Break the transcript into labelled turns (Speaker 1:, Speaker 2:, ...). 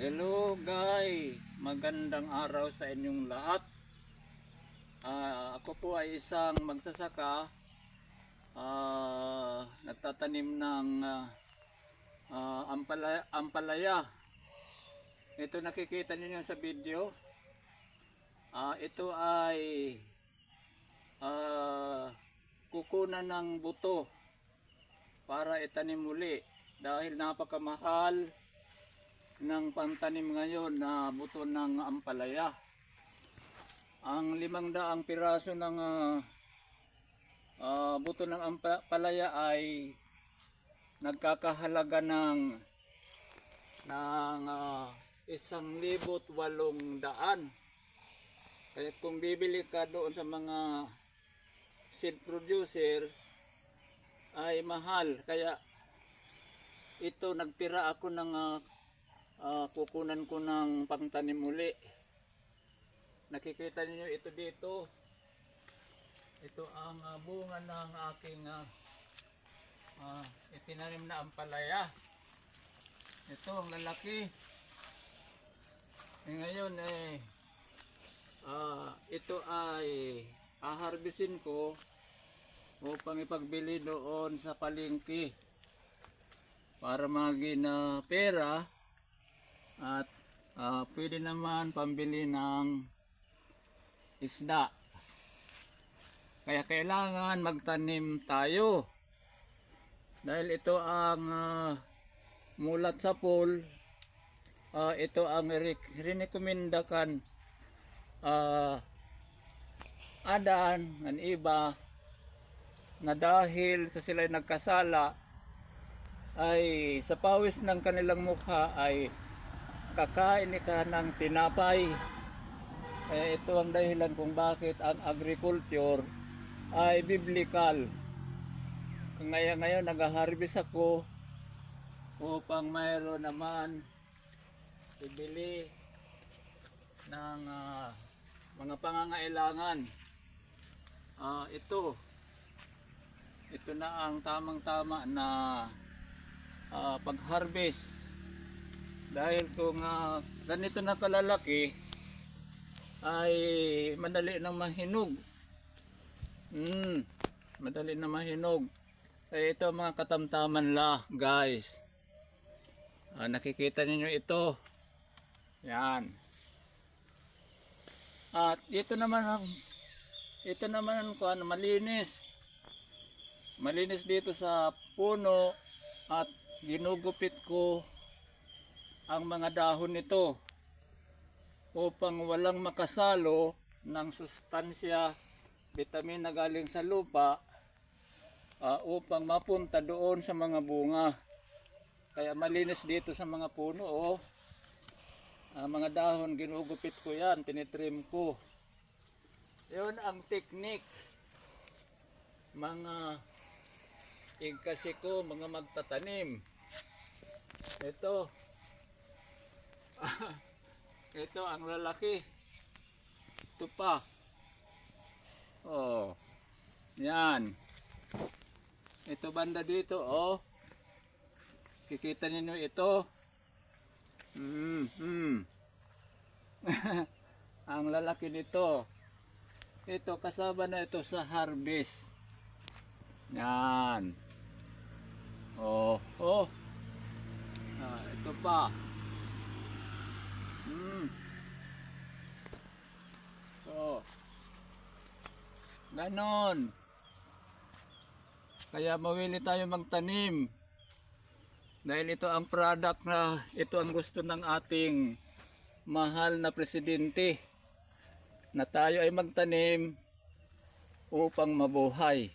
Speaker 1: Hello guys, magandang araw sa inyong lahat. Ah, ako po ay isang magsasaka. Ah, nagtatanim ng ah, ah, ampalaya, ampalaya. Ito nakikita niyo sa video. Ah, ito ay ah, kukunan ng buto para itanim muli dahil napakamahal ng pantanim ngayon na buto ng ampalaya. Ang limang daang piraso ng ah, ah, buto ng ampalaya ay nagkakahalaga ng ng ah, isang libot walong daan. Kaya kung bibili ka doon sa mga seed producer ay mahal. Kaya ito nagtira ako ng ah, ah, kukunan ko ng pangtanim muli. Nakikita niyo ito dito. Ito ang ah, bunga ng aking ah, ah, itinanim na ampalaya. Ito ang lalaki. Eh, ngayon eh ah, ito ay aharbisin ko upang ipagbili doon sa palengke para maging ah, pera at ah, pwede naman pambili ng isda. Kaya kailangan magtanim tayo. Dahil ito ang ah, mulat sa pool, ah, ito ang ri- rinekomendakan ah, adan ng iba na dahil sa sila nagkasala ay sa pawis ng kanilang mukha ay kakain ka ng tinapay. Kaya ito ang dahilan kung bakit ang agriculture ay biblical. Ngayon ngayon nag-harvest ako upang mayroon naman ibili ng ah, mga pangangailangan. Ah, ito ito na ang tamang-tama na ah, pag-harvest. Dahil kung ah, ganito na kalalaki, ay madali nang mahinog. Mm, madali na mahinog. Ay ito mga katamtaman la, guys. Ah, nakikita niyo ito. Yan. At ito naman ang ito naman ang kuan malinis. Malinis dito sa puno at ginugupit ko ang mga dahon nito upang walang makasalo ng sustansya, vitamin na galing sa lupa ah, upang mapunta doon sa mga bunga. Kaya malinis dito sa mga puno oh. Ah, mga dahon ginugupit ko yan, tinitrim ko. Yun ang technique. Mga igkasi ko, mga magtatanim. Ito. Ito ang lalaki. Ito pa. Oh. Yan. Ito banda dito, oh. Kikita niyo ito. Mm, mm. ang lalaki nito. Ito kasama na ito sa harvest. Yan. Oh, oh. Ah, ito pa. Mm. Oh. Ganon. Kaya mawili tayo magtanim. Dahil ito ang product na ito ang gusto ng ating mahal na presidente na tayo ay magtanim upang mabuhay.